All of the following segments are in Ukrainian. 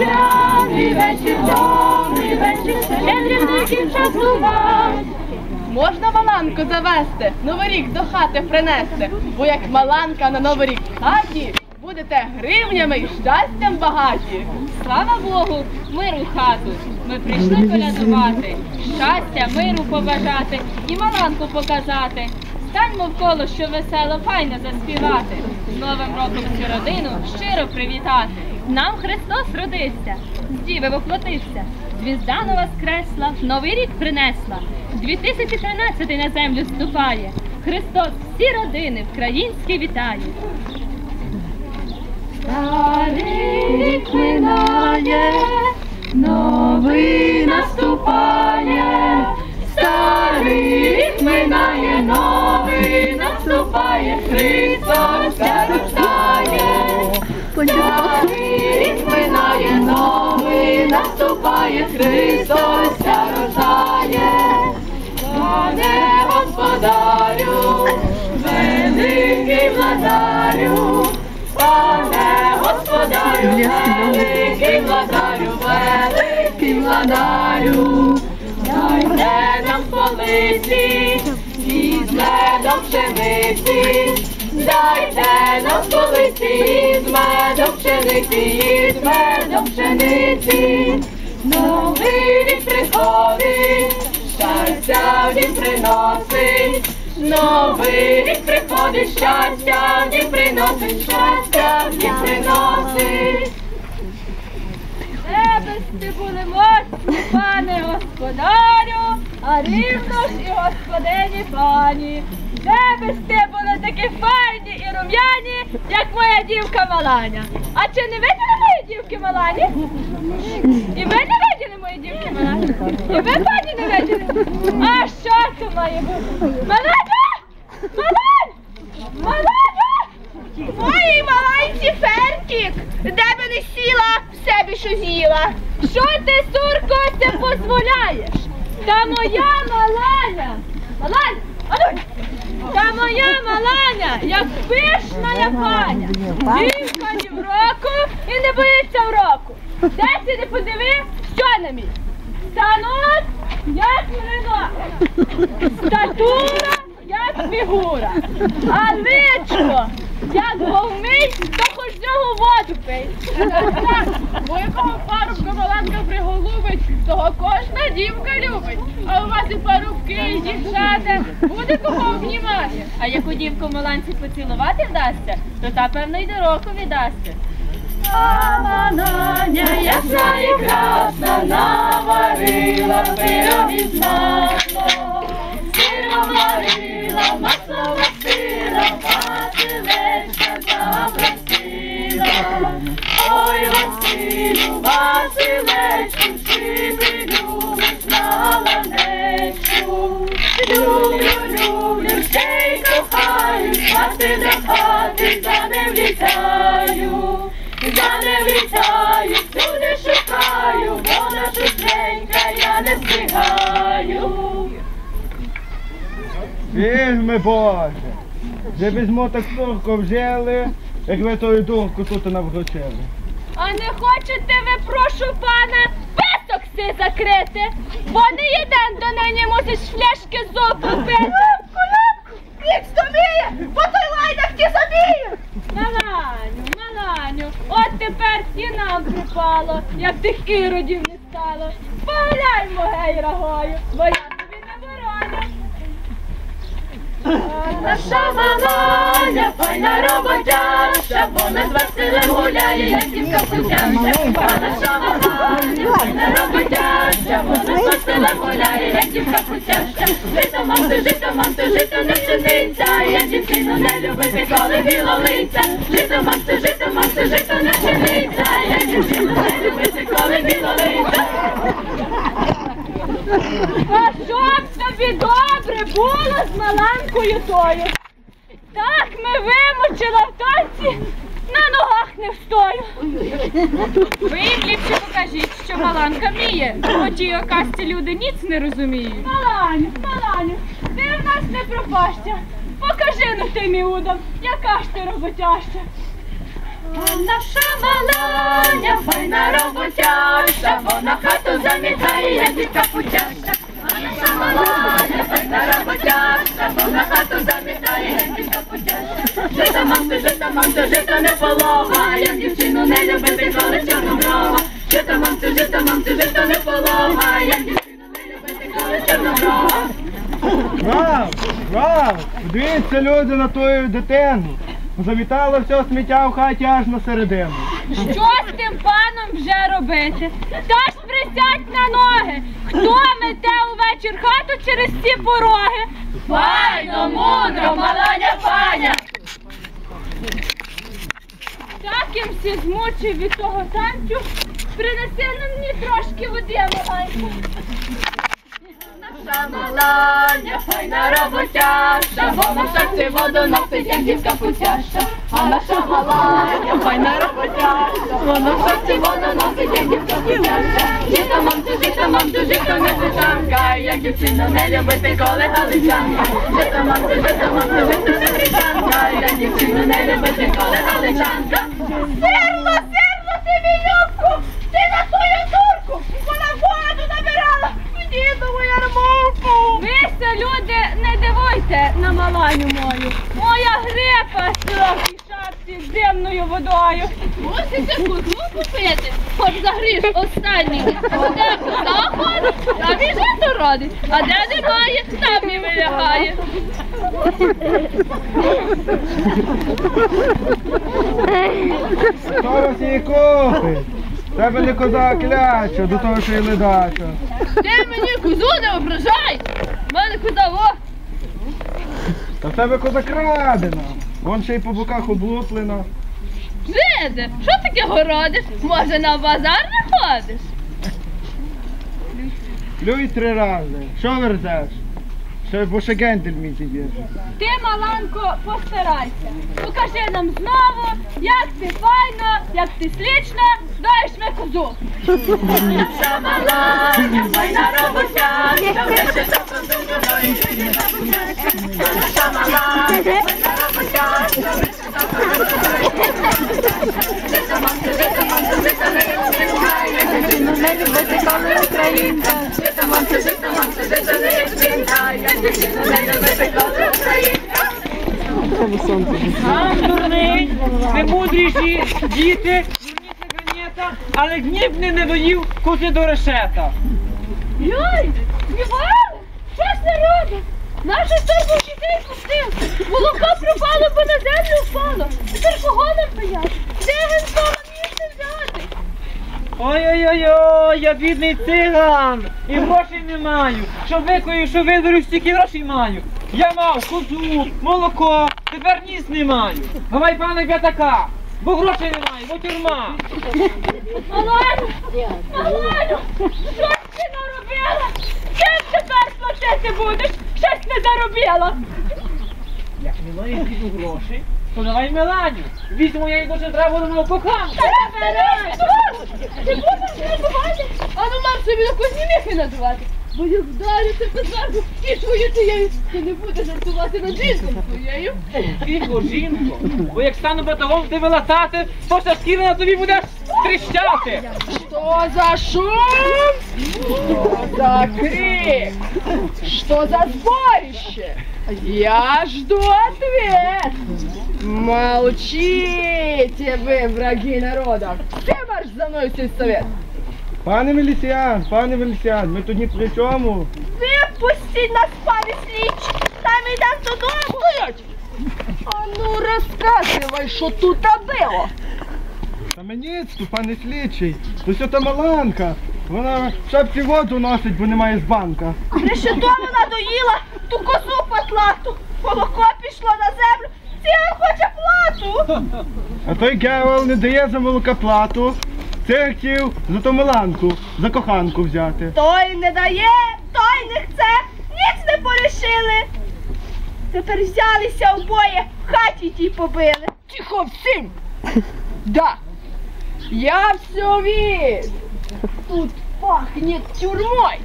Різдвяний вечір, добрий вечір, щедрівників частувать. Можна маланку завести, новий рік до хати принести, бо як маланка на новий рік в хаті, будете гривнями і щастям багаті. Слава Богу, миру хату. Ми прийшли колядувати, щастя, миру побажати і маланку показати. Станьмо в коло, що весело, файно заспівати. З Новим роком всю родину щиро привітати. Нам Христос родився, з діви воплотився. Звізда нова скресла, новий рік принесла. 2013 на землю ступає. Христос всі родини українські вітає. Старий рік минає, новий наступає, старий рік минає, новий наступає, Христос рождає. Рік минає, новий наступає, Христос рождає. Пане Господарю, великий владарю, пане Господарю, великий владарю, великий владарю, дайте нам полиці, і з медом пшениці, дайте нам полиці, пшениці, з пшениці, новий рік приходить, щастя він приносить. Новий рік приходить щастя, він приносить щастя, він приносить. Небесті були моцні, пане господарю, а рівно ж і господині пані. Небесті були такі файні і рум'яні, як моя дівка Маланя. А чи не виділи мої дівки Малані? І ви не виділи мої дівки Малані? І ви, пані, не виділи? А що це має бути? Маланя! Малань! Маланя! Моїй маланці феркік, де би не сіла, все би що з'їла. Що ти, сурко, це дозволяєш? Та моя маланя, маланя, Алюнь, та моя маланя, як пишна паня. Дівка ні в року і не боїться в року. Де ти не подиви, що на мій? Станок, як млино. Статура, як фігура. А личко, як говмить, то хоч нього воду пий. Бо якого парубка маланка приголубить, того кожна дівка любить. А у вас і парубки, і дівчата, буде кого обнімати. А яку дівку маланці поцілувати вдасться, то та певно й до року віддасться. Наня, ясна і красна, наварила пироги з маслом, сиром варила, масло васила, Василечка запросила. Ой, Василю, Василечку, чи прилюбиш на ланечку? Люблю, люблю, ще й кохаю, хати за хати за не влітаю. Я не влітаю, всюди шукаю, вона шустренька, я не встигаю. Візьми, Боже, вже візьмо так турку взяли, як ви тою дурку тут навручили. А не хочете ви, прошу пана, песок си закрити, бо не єден до неї мусиш фляшки зопу пити. Лепку, лепку, ніч доміє, бо той лайдах ті забіє. Маланю, маланю, от тепер і нам припало, як тих іродів не стало. Погляньмо, гей, рагою, бо я. Наша маланя, файна роботяща, вона з Василем гуляє, як дівка путяща. Наша маланя, файна роботяща, вона з Василем гуляє, як дівка путяща. Жито мамте, жито мамте, жито не чиниться, я дівчину не любить білолиця. Жито мамте, жито маланкою. Так ми вимучила в танці, на ногах не встою. Ви їм ліпше покажіть, що маланка вміє, бо ті окасті люди ніц не розуміють. Маланю, Маланю, ти в нас не пропаща. Покажи ну тим іудам, яка ж ти роботяща. Наша маланя, файна роботяща, бо на хату замітає, як дітка путяща. Наша як дітка. Жита мамка, жита жита не полова, як дівчину не любити, коли чорноброва. Жита мамка, жита мамка, жита не полова, як дівчину не любити, коли чорноброва. Вау! Вау! Подивіться люди на тою дитину. Завітало все сміття в хаті аж на середину. Що з тим паном вже робити? Тож присядь на ноги. Хто мете увечір хату через ці пороги? Файно, мудро, маланя паня. Так їм всі змучив від того танцю. Принеси на мені трошки води, маленько. Наша маланя, файна роботяща, бо на серці воду носить, як дівка путяща. А наша маланя, файна роботяща, бо на серці воду носить, як дівка путяща. Жита мамцю, жита мамцю, жита не британка, як дівчину не любити, коли галичанка. Жита мамцю, жита мамцю, жита не британка, як дівчину не любити, коли галичанка. Сирло, сирло, ти вінюку, ти на свою турку, вона воду набирала, дідову ярмовку. Вися, люди, не дивуйте на маланю мою. Моя грипа широкій шапці з димною водою. Мусите козу купити, хоч загріш останній. Бо де коза ходить, там і жито родить, а де немає, там і вилягає. Вас її купить? Тебе не коза кляча, до того, що й ледача. Ти мені козу не ображай! В мене коза во! Та в тебе коза крадена. Вон ще й по боках облуплена. Жиде, що таке городиш? Може на базар не ходиш? Плюй три рази. Що верзеш? Ще бо ще гендель мій є. Ти, Маланко, постарайся. Покажи нам знову, як ти файно, як ти слічно, даєш ми козу. Наша маланя, файна роботяща, вище за козу Наша маланя, файна роботяща, вище за Жита мамцю, жита не любити, коли українка. Жита мамцю, жита мамцю, жита не розпінкає, дівчину не любити, коли українка. Сам дурний, ви мудріші діти, дурніше ганєта, але гнів не надоїв кози до решета. Йой, співали? Що ж народу? Наша торбу дітей пустив. Молоко пропало, бо на землю впало. Тепер кого нам бояти? Де генкова місце взяти? Ой-ой-ой, я бідний циган, і грошей не маю. Що викою, що видорю, стільки грошей маю. Я мав козу, молоко, тепер ніс не маю. Гавай пане п'ятака, бо грошей немає, бо тюрма. Маланю, Маланю, що ти наробила? Чим тепер платити будеш? Щось не заробила. Як немає грошей, то давай Меланю. Візьму я й дуже коханка. Та забирай! Ти будеш надувати? А ну нам собі до козні міхи надувати. Бо як вдарю тебе зверху і твою тією, ти не будеш жартувати над жінком твоєю. Тихо, жінко, бо як стану батогом тебе латати, то вся шкіра на тобі буде тріщати. Что за шум? Что за крик? Что за сборище? Я жду ответ. Молчите вы, враги народа. Все марш за мной в сельсовет. Пане міліціян, пане міліціян, ми тут ні при чому. Випустіть нас, пане слідч! Там йдемо додому! Стоять! А ну рассказывай, что тут было. Та мені тут, пане слідчий, то все та маланка. Вона в шапці воду носить, бо немає з банка. Решетом надоїла ту козу патлату. Молоко пішло на землю. А той гевел не дає за молокоплату. Це хотів за ту маланку, за коханку взяти. Той не дає, той не хце, ніц не порішили. Тепер взялися обоє, в хаті тій побили. Тихо всем! Да, я все вижу. Тут пахнет тюрьмой.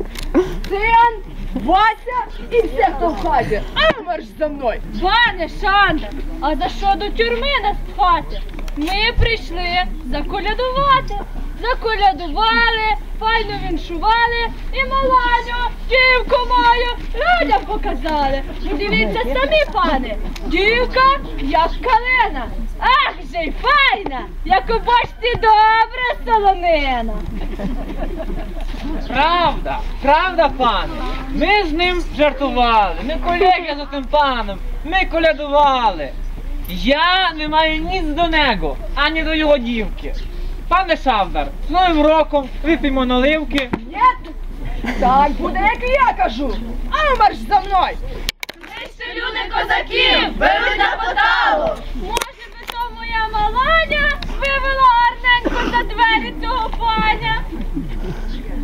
Цыган, Вася и все, кто в хате. А ну марш за мной. Пане Шандр, а за що до тюрми нас пхати? Ми прийшли заколядувати. Заколядували, файно віншували і маланю, дівку мою, людям показали. Ну дивіться самі, пане, дівка як калина. Ах же й файна, як у бочці добра солонина. Правда, правда, пане. Ми з ним жартували. Ми колеги з тим паном. Ми колядували. Я не маю ніц до нього, ані до його дівки. Пане Шавдар, з Новим роком вип'ємо наливки. Ні, так буде, як я кажу. А ну марш за мною. Ще люди козаків беруть на поталу. Може би то моя маланя вивела гарненько за двері цього паня.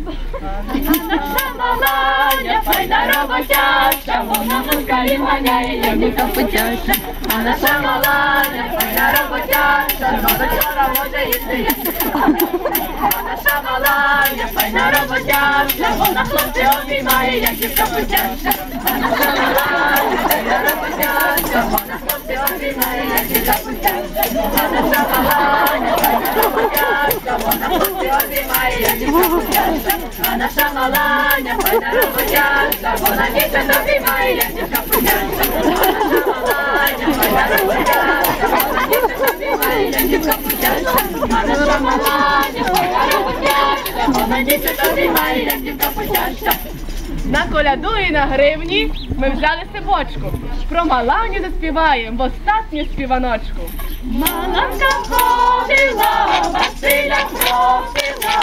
Наша маланя, файна роботяща, вона москалі ганяє, як дівка путяща. А наша маланя, файна роботяща, вона вчора може їсти. Наша маланя, файна роботяща, вона хлопці обіймає, як дівка путяща. А наша маланя, файна роботяща, вона хлопці обіймає, як дівка путяща. А. А наша маланя, вона дівчата обіймає, дівка путяща. А наша маланя, вона обіймає, як дівка путяща. А наша маланя, вона дівка путяща. На коляду і на гривні ми взяли сибочку. Про маланю заспіваємо в остатню співаночку. Маланка ходила, Василя просила,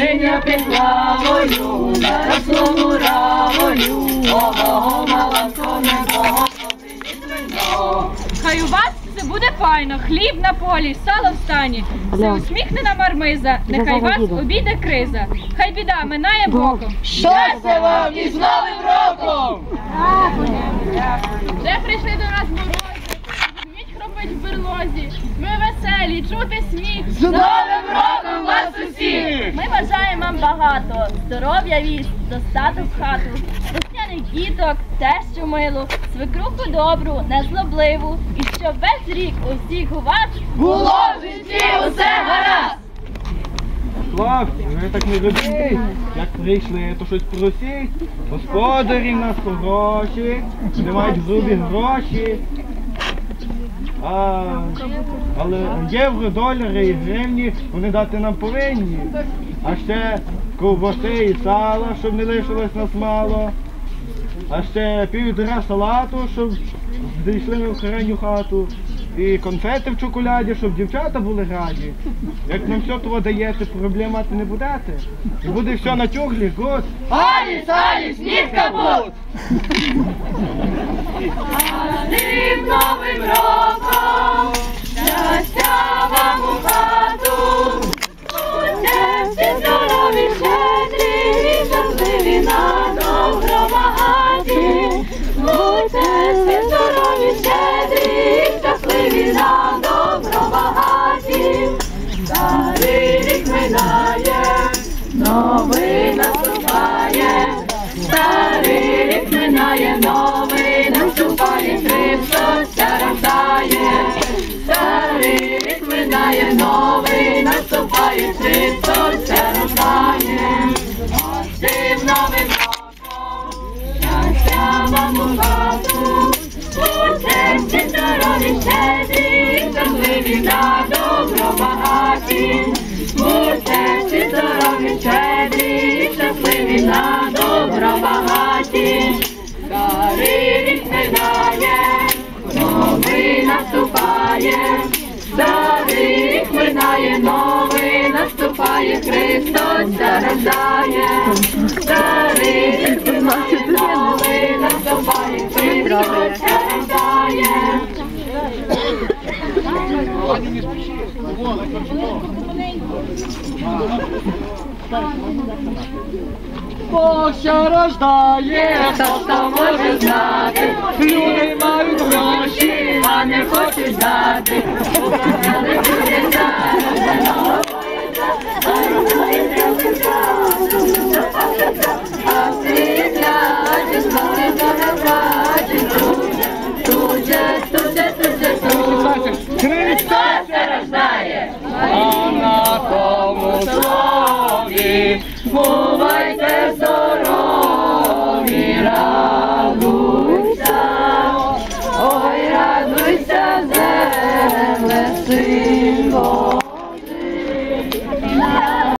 Маженя під лавою, заросло муравою, о, маланко не вода. Хай у вас все буде файно, хліб на полі, сало в стані, все усміхнена мармиза, нехай вас обійде криза, хай біда минає боком. Щастя вам і з Новим роком! Вже прийшли до нас морози, Вміть в берлозі. Ми веселі, чути сміх. З Новим роком вас усіх! Ми бажаємо вам багато здоров'я вість, достаток в хату, весняних діток, тещу милу, свекруху добру, незлобливу, і щоб весь рік усіх у вас Було в житті усе гаразд! Хлопці, ви так не робіть. Як прийшли, то щось просіть. Господарі в нас хороші, вони мають грубі гроші. А, але євро, долари і гривні вони дати нам повинні. А ще ковбаси і сала, щоб не лишилось нас мало. А ще півдра салату, щоб дійшли ми в крайню хату. І конфети в чоколаді, щоб дівчата були раді. Як нам все того даєте, проблем мати не будете. І буде все на тюглі, гос. Аліс, Аліс, нітка будь! Ним новим роком, щастя вам у хату, будьте всі здорові, щасливі на добро багаті. Будьте всі здорові, щедрі, щасливі на добро багаті. Старий рік минає, новий наступає, старий рік минає, новий наступає, Христос Бог ще рождає, хто хто може знати, люди мають гроші, а не хочуть дати.